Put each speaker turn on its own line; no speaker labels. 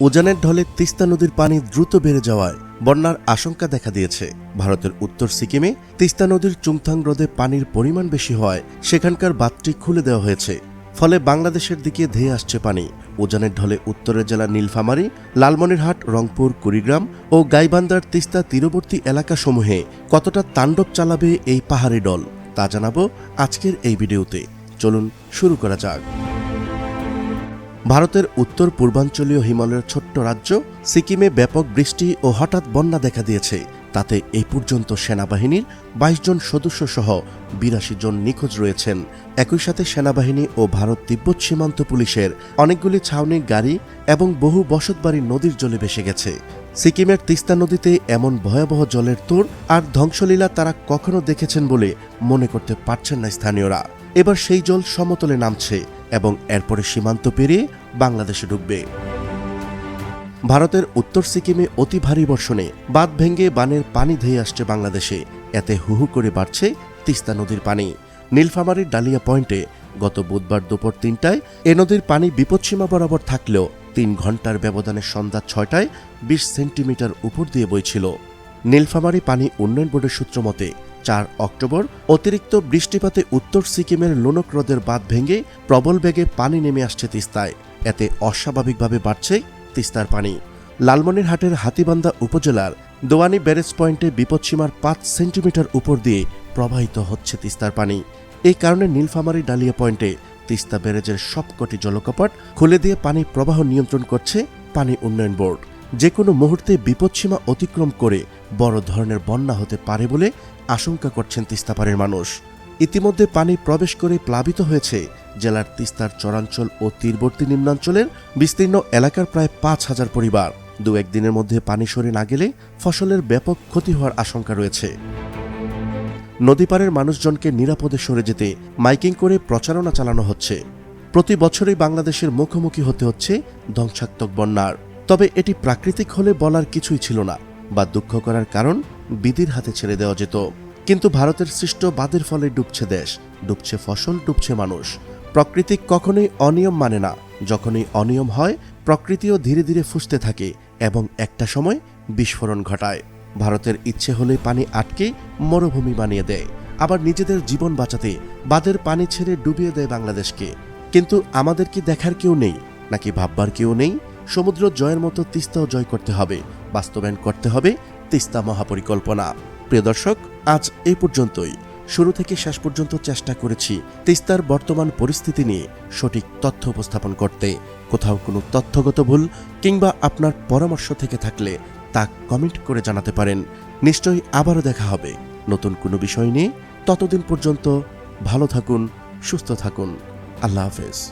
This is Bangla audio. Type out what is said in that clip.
উজানের ঢলে তিস্তা নদীর পানি দ্রুত বেড়ে যাওয়ায় বন্যার আশঙ্কা দেখা দিয়েছে। ভারতের উত্তর সিকিমে তিস্তা নদীর চুমথাং হ্রদে পানির পরিমাণ বেশি হওয়ায় সেখানকার বাঁধটি খুলে দেওয়া হয়েছে। ফলে বাংলাদেশের দিকে ধেয়ে আসছে পানি। উজানের ঢলে উত্তরের জেলা নীলফামারী, লালমনিরহাট, রংপুর, কুড়িগ্রাম ও গাইবান্ধার তিস্তা তীরবর্তী এলাকাসমূহে কতটা তাণ্ডব চালাবে এই পাহাড়ি ডল তা জানাব আজকের এই ভিডিওতে। চলুন শুরু করা যাক। ভারতের উত্তর পূর্বাঞ্চলীয় হিমালয়ের ছোট্ট রাজ্য সিকিমে ব্যাপক বৃষ্টি ও হঠাৎ বন্যা দেখা দিয়েছে। তাতে এই পর্যন্ত সেনাবাহিনীর বাইশ জন সদস্য সহ বিরাশি জন নিখোঁজ রয়েছেন। একই সাথে সেনাবাহিনী ও ভারত তিব্বত সীমান্ত পুলিশের অনেকগুলি ছাউনি গাড়ি এবং বহু বসতবাড়ি নদীর জলে ভেসে গেছে। সিকিমের তিস্তা নদীতে এমন ভয়াবহ জলের তোর আর ধ্বংসলীলা তারা কখনো দেখেছেন বলে মনে করতে পারছেন না স্থানীয়রা। এবার সেই জল সমতলে নামছে। এবং এরপরে সীমান্ত পেরিয়ে বাংলাদেশে ঢুকবে। ভারতের উত্তর সিকিমে অতি ভারী বর্ষণে বাঁধ ভেঙে বানের পানি ধেয়ে আসছে বাংলাদেশে। এতে হুহু করে বাড়ছে তিস্তা নদীর পানি। নীলফামারীর ডালিয়া পয়েন্টে গত বুধবার দুপুর তিনটায় এ নদীর পানি বিপদসীমা বরাবর থাকলেও তিন ঘণ্টার ব্যবধানে সন্ধ্যা ছয়টায় বিশ সেন্টিমিটার উপর দিয়ে বইছিল। নীলফামারী পানি উন্নয়ন বোর্ডের সূত্র মতে চার অক্টোবর অতিরিক্ত বৃষ্টিপাতে উত্তর সিকিমের লোনক হ্রদের বাঁধ ভেঙে প্রবল বেগে পানি নেমে আসছে তিস্তায়। এতে অস্বাভাবিকভাবে বাড়ছে তিস্তার পানি। লালমনিরহাটের হাতিবান্ধা উপজেলার দোয়ানি ব্যারেজ পয়েন্টে বিপদসীমার পাঁচ সেন্টিমিটার উপর দিয়ে প্রবাহিত হচ্ছে তিস্তার পানি। এই কারণে নীলফামারী ডালিয়া পয়েন্টে তিস্তা ব্যারেজের সবকটি জলকপাট খুলে দিয়ে পানি প্রবাহ নিয়ন্ত্রণ করছে পানি উন্নয়ন বোর্ড। যে কোনো মুহূর্তে বিপদসীমা অতিক্রম করে বড় ধরনের বন্যা হতে পারে বলে আশঙ্কা করছেন তিস্তাপাড়ের মানুষ। ইতিমধ্যে পানি প্রবেশ করে প্লাবিত হয়েছে। জেলার তিস্তার চরাঞ্চল ও তীরবর্তী নিম্নাঞ্চলের বিস্তীর্ণ এলাকার প্রায় পাঁচ হাজার পরিবার। দু একদিনের মধ্যে পানি সরে না গেলে ফসলের ব্যাপক ক্ষতি হওয়ার আশঙ্কা রয়েছে। নদীপাড়ের মানুষজনকে নিরাপদে সরে যেতে মাইকিং করে প্রচারণা চালানো হচ্ছে। প্রতি বছরই বাংলাদেশের মুখোমুখি হতে হচ্ছে ধ্বংসাত্মক বন্যার। তবে এটি প্রাকৃতিক হলে বলার কিছুই ছিল না। বা দুঃখ করার কারণ বিধির হাতে ছেড়ে দেওয়া যেত। কিন্তু ভারতের সৃষ্ট বাদের ফলে ডুবছে দেশ, ডুবছে ফসল, ডুবছে মানুষ। প্রকৃতি কখনোই অনিয়ম মানে না। যখনই অনিয়ম হয়, প্রকৃতিও ধীরে ধীরে ফুসতে থাকে এবং একটা সময় বিস্ফোরণ ঘটায়। ভারতের ইচ্ছে হলে পানি আটকে মরুভূমি বানিয়ে দেয়। আবার নিজেদের জীবন বাঁচাতে বাদের পানি ছেড়ে ডুবিয়ে দেয় বাংলাদেশকে। কিন্তু আমাদের কি দেখার কেউ নেই? নাকি ভাববার কেউ নেই? সমুদ্র জয়ের মতো তিস্তাও জয় করতে হবে। বাস্তবায়ন করতে হবে তিস্তা মহাপরিকল্পনা। প্রিয় দর্শক, আজ এই পর্যন্তই। শুরু থেকে শেষ পর্যন্ত চেষ্টা করেছি তিস্তার বর্তমান পরিস্থিতি নিয়ে সঠিক তথ্য উপস্থাপন করতে। কোথাও কোনো তথ্যগত ভুল কিংবা আপনার পরামর্শ থেকে থাকলে তা কমেন্ট করে জানাতে পারেন। নিশ্চয়ই আবারও দেখা হবে। নতুন কোনো বিষয় নিয়ে ততদিন পর্যন্ত ভালো থাকুন, সুস্থ থাকুন। আল্লাহ হাফেজ।